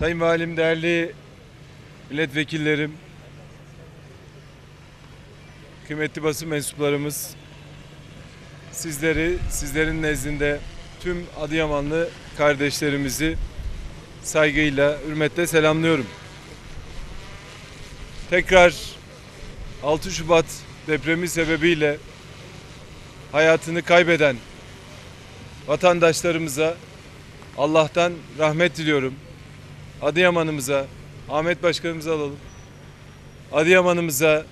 Sayın Valim, değerli milletvekillerim, kıymetli basın mensuplarımız, sizleri, sizlerin nezdinde tüm Adıyamanlı kardeşlerimizi saygıyla, hürmetle selamlıyorum. Tekrar 6 Şubat depremi sebebiyle hayatını kaybeden vatandaşlarımıza Allah'tan rahmet diliyorum. Adıyaman'ımıza, Ahmet Başkanımızı alalım. Adıyaman'ımıza,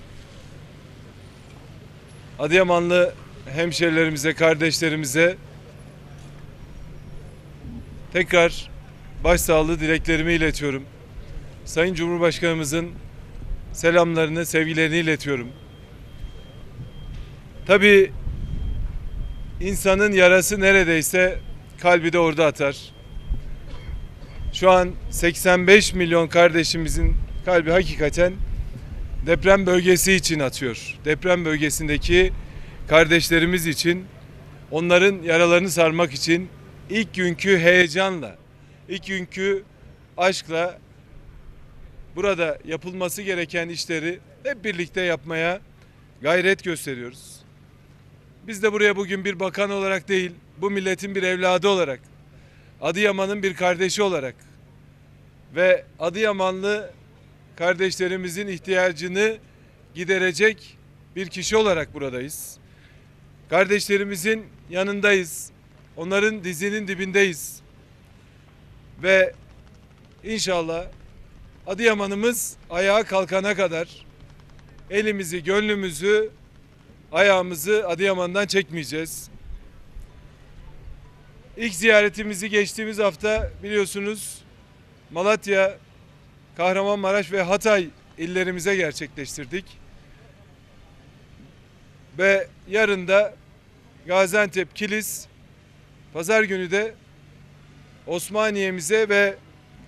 Adıyamanlı hemşerilerimize, kardeşlerimize tekrar başsağlığı dileklerimi iletiyorum. Sayın Cumhurbaşkanımızın selamlarını, sevgilerini iletiyorum. Tabii insanın yarası neredeyse kalbi de orada atar. Şu an 85 milyon kardeşimizin kalbi hakikaten deprem bölgesi için atıyor. Deprem bölgesindeki kardeşlerimiz için onların yaralarını sarmak için ilk günkü heyecanla, ilk günkü aşkla burada yapılması gereken işleri hep birlikte yapmaya gayret gösteriyoruz. Biz de buraya bugün bir bakan olarak değil, bu milletin bir evladı olarak, Adıyaman'ın bir kardeşi olarak ve Adıyamanlı kardeşlerimizin ihtiyacını giderecek bir kişi olarak buradayız. Kardeşlerimizin yanındayız. Onların dizinin dibindeyiz. Ve inşallah Adıyaman'ımız ayağa kalkana kadar elimizi, gönlümüzü, ayağımızı Adıyaman'dan çekmeyeceğiz. İlk ziyaretimizi geçtiğimiz hafta biliyorsunuz Malatya, Kahramanmaraş ve Hatay illerimize gerçekleştirdik. Ve yarın da Gaziantep, Kilis, pazar günü de Osmaniye'mize ve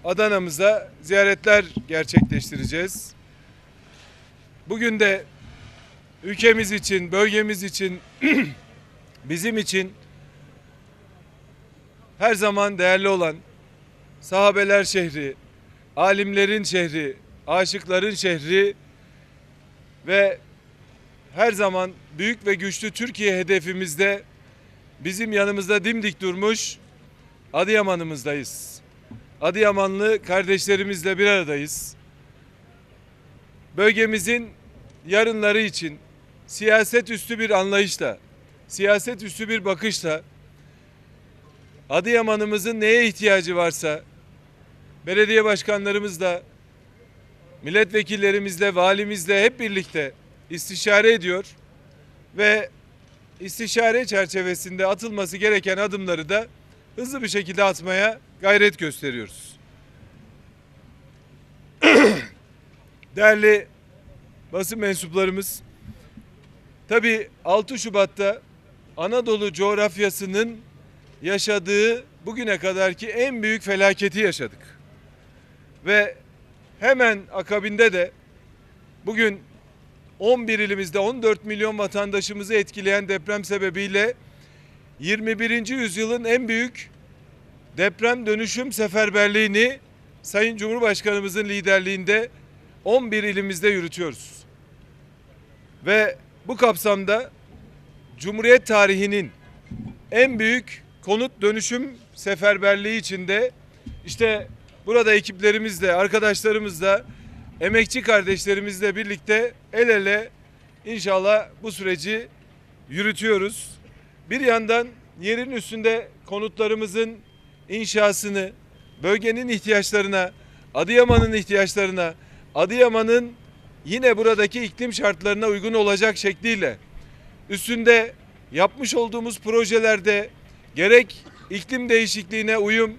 Adana'mıza ziyaretler gerçekleştireceğiz. Bugün de ülkemiz için, bölgemiz için, bizim için her zaman değerli olan sahabeler şehri, alimlerin şehri, aşıkların şehri ve her zaman büyük ve güçlü Türkiye hedefimizde bizim yanımızda dimdik durmuş Adıyaman'ımızdayız. Adıyamanlı kardeşlerimizle bir aradayız. Bölgemizin yarınları için siyaset üstü bir anlayışla, siyaset üstü bir bakışla Adıyaman'ımızın neye ihtiyacı varsa belediye başkanlarımızla, milletvekillerimizle, valimizle hep birlikte istişare ediyor ve istişare çerçevesinde atılması gereken adımları da hızlı bir şekilde atmaya gayret gösteriyoruz. Değerli basın mensuplarımız, tabii 6 Şubat'ta Anadolu coğrafyasının yaşadığı bugüne kadarki en büyük felaketi yaşadık. Ve hemen akabinde de bugün 11 ilimizde 14 milyon vatandaşımızı etkileyen deprem sebebiyle 21. yüzyılın en büyük deprem dönüşüm seferberliğini Sayın Cumhurbaşkanımızın liderliğinde 11 ilimizde yürütüyoruz. Ve bu kapsamda Cumhuriyet tarihinin en büyük konut dönüşüm seferberliği içinde işte burada ekiplerimizle, arkadaşlarımızla, emekçi kardeşlerimizle birlikte el ele inşallah bu süreci yürütüyoruz. Bir yandan yerin üstünde konutlarımızın inşasını, bölgenin ihtiyaçlarına, Adıyaman'ın ihtiyaçlarına, Adıyaman'ın yine buradaki iklim şartlarına uygun olacak şekliyle üstünde yapmış olduğumuz projelerde gerek iklim değişikliğine uyum,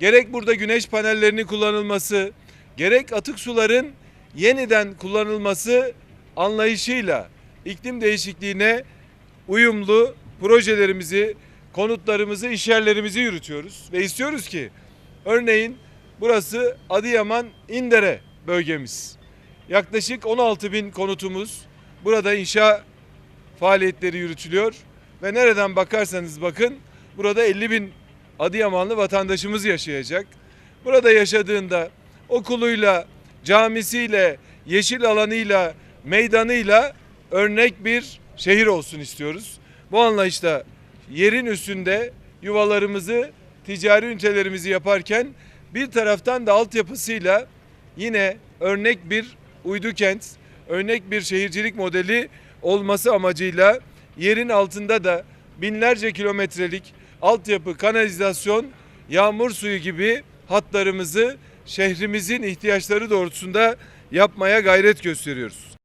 gerek burada güneş panellerinin kullanılması, gerek atık suların yeniden kullanılması anlayışıyla iklim değişikliğine uyumlu projelerimizi, konutlarımızı, işyerlerimizi yürütüyoruz ve istiyoruz ki örneğin burası Adıyaman İndere bölgemiz. Yaklaşık 16 bin konutumuz burada inşa faaliyetleri yürütülüyor ve nereden bakarsanız bakın burada 50 bin Adıyamanlı vatandaşımız yaşayacak. Burada yaşadığında okuluyla, camisiyle, yeşil alanıyla, meydanıyla örnek bir şehir olsun istiyoruz. Bu anlayışta yerin üstünde yuvalarımızı, ticari ünitelerimizi yaparken bir taraftan da altyapısıyla yine örnek bir uydu kent, örnek bir şehircilik modeli olması amacıyla yerin altında da binlerce kilometrelik altyapı, kanalizasyon, yağmur suyu gibi hatlarımızı şehrimizin ihtiyaçları doğrultusunda yapmaya gayret gösteriyoruz.